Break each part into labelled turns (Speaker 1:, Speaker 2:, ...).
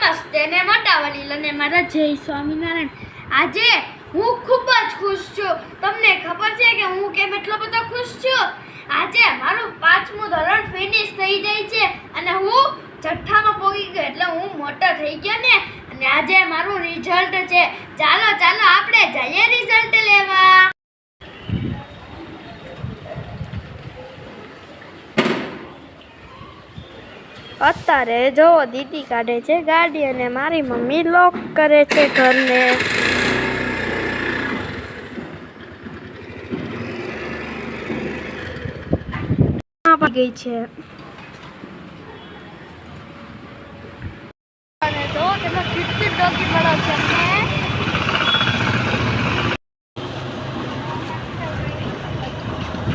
Speaker 1: નમસ્તે ને મોટા વડીલ અને મારા જય સ્વામિનારાયણ. આજે હું ખૂબ જ ખુશ છું. તમને ખબર છે કે હું કેમ એટલો બધો ખુશ છું? આજે મારું પાંચમું ધોરણ ફિનિશ થઈ જાય છે અને હું છઠ્ઠામાં પહોંચી ગયો એટલે હું મોટો થઈ ગયો ને. અને આજે મારું રિઝલ્ટ છે. ચાલો ચાલો, આપણે જઈએ રિઝલ્ટ લેવા. અત્યારે જોવો, દીદી કાઢે છે ગાડી અને મારી મમ્મી લોક કરે છે ઘરને. ગઈ છે. અને જો તેમાં કેટલી ડોકી મળો છે.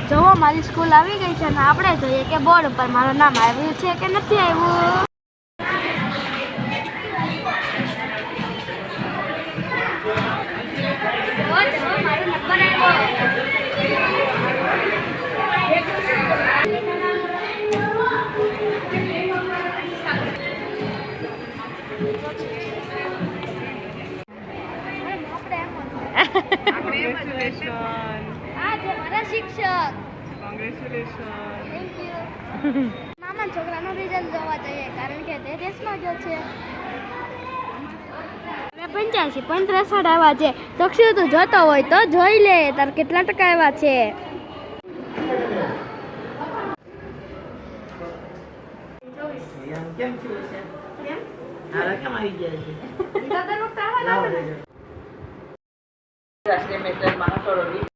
Speaker 1: જોવો મારી સ્કૂલ આવી ગઈ છે અને આપણે જોઈએ કે બોર્ડ ઉપર મારું નામ આવ્યું છે કે નથી આવ્યું? આપણે એમ જ આપણે એમ
Speaker 2: જ
Speaker 1: આ છે મારા શિક્ષક.
Speaker 2: Congratulations.
Speaker 1: થેન્ક યુ મામા છોકરાનો રિઝલ્ટ જોવા જોઈએ કારણ કે તે દેશમાં ગયો છે. પંચ્યાસી પણ ત્રેસઠ આવ્યા છે. તો તું જોતો હોય તો જોઈ લે તાર કેટલા ટકા આવ્યા છે.
Speaker 3: કેમ છે કેમ આવી ગયા છે રાષ્ટ્રીય મેટર માણસો